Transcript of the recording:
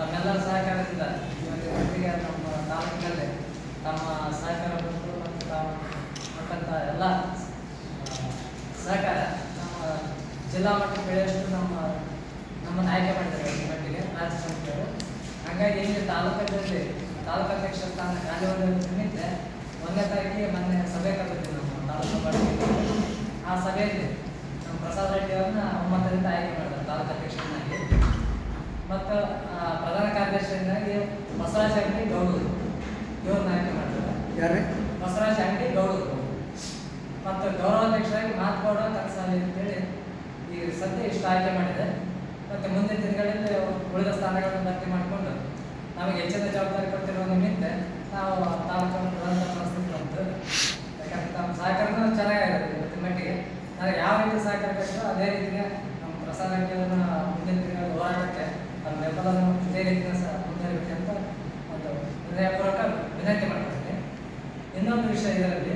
ತಮ್ಮೆಲ್ಲರ ಸಹಕಾರದಿಂದ ಇವತ್ತು ಮಟ್ಟಿಗೆ ನಮ್ಮ ತಾಲೂಕಿನಲ್ಲಿ ತಮ್ಮ ಸಹಕಾರ ಬಂತು ಮತ್ತು ತಾವು ಕೊಟ್ಟಂಥ ಎಲ್ಲ ಸಹಕಾರ ನಮ್ಮ ಜಿಲ್ಲಾ ಮಟ್ಟಕ್ಕೆ ಬೆಳೆಯಷ್ಟು ನಮ್ಮ, ನಮ್ಮನ್ನು ಆಯ್ಕೆ ಮಾಡಿದ್ದಾರೆ ಈ ಮಟ್ಟಿಗೆ ರಾಜ್ಯ ಸಮಿತಿಯವರು. ಹಾಗಾಗಿ ಇಲ್ಲಿ ತಾಲೂಕಲ್ಲಿ, ತಾಲೂಕು ಅಧ್ಯಕ್ಷ ಸ್ಥಾನ ಖಾಲಿ ನಿಮಿತ್ತೆ ಒಂದನೇ ತಾರೀಕಿಗೆ ಮೊನ್ನೆ ಸಭೆ ಕರೆದಿದ್ವಿ ನಮ್ಮ ತಾಲೂಕು ಆ ಸಭೆಯಲ್ಲಿ ನಮ್ಮ ಪ್ರಸಾದ್ ರೆಡ್ಡಿ ಅವ್ರನ್ನ ಒಮ್ಮತದಿಂದ ಆಯ್ಕೆ ಮತ್ತು ಪ್ರಧಾನ ಕಾರ್ಯದರ್ಶಿಯನ್ನಾಗಿ ಬಸವರಾಜ ಅಂಗಡಿ ಗೌಡರು. ಇವ್ರನ್ನ ಆಯ್ಕೆ ಮಾಡ್ತಾರೆ. ಯಾರೇ ಬಸವರಾಜ ಅಂಗಡಿ ಗೌಡರು. ಮತ್ತು ಗೌರವಾಧ್ಯಕ್ಷರಾಗಿ ಮಾತ್ಗೌಡ ಕನಸಾಲಿ ಅಂತೇಳಿ ಈ ಸದ್ಯ ಇಷ್ಟು ಆಯ್ಕೆ ಮಾಡಿದೆ. ಮತ್ತು ಮುಂದಿನ ದಿನಗಳಲ್ಲಿ ಉಳಿದ ಸ್ಥಾನಗಳನ್ನು ಭರ್ತಿ ಮಾಡಿಕೊಂಡು ನಮಗೆ ಹೆಚ್ಚಿನ ಜವಾಬ್ದಾರಿ ಕೊಟ್ಟಿರುವ ನಿಮಿತ್ತ ನಾವು ತಾಲೂಕನ್ನು ಪ್ರಧಾನ ಪರಿಸ್ಥಿತಿ ಬಂತು. ಯಾಕಂದ್ರೆ ನಮ್ಮ ಸಹಕಾರನೂ ಚೆನ್ನಾಗಿರುತ್ತೆ ಇವತ್ತಿನ ಮಟ್ಟಿಗೆ. ನನಗೆ ಯಾವ ರೀತಿ ಸಹಕಾರ ಬೇಕೋ ಅದೇ ರೀತಿಗೆ ನಮ್ಮ ಪ್ರಸಾದ ಅವ್ರನ್ನ ಮುಂದಿನ ದಿನಗಳಲ್ಲಿ ಹೋರಾಟಕ್ಕೆ ನಮ್ಮ ಬೆಂಬಲವನ್ನು ಇದೇ ರೀತಿಯ ಸಹ ಮುಂದುವರಿಬೇಕಂತ ಒಂದು ಹೃದಯಪೂರ್ವಕ ವಿನಂತಿ ಮಾಡ್ಕೊಳ್ತೀನಿ. ಇನ್ನೊಂದು ವಿಷಯ ಇದರಲ್ಲಿ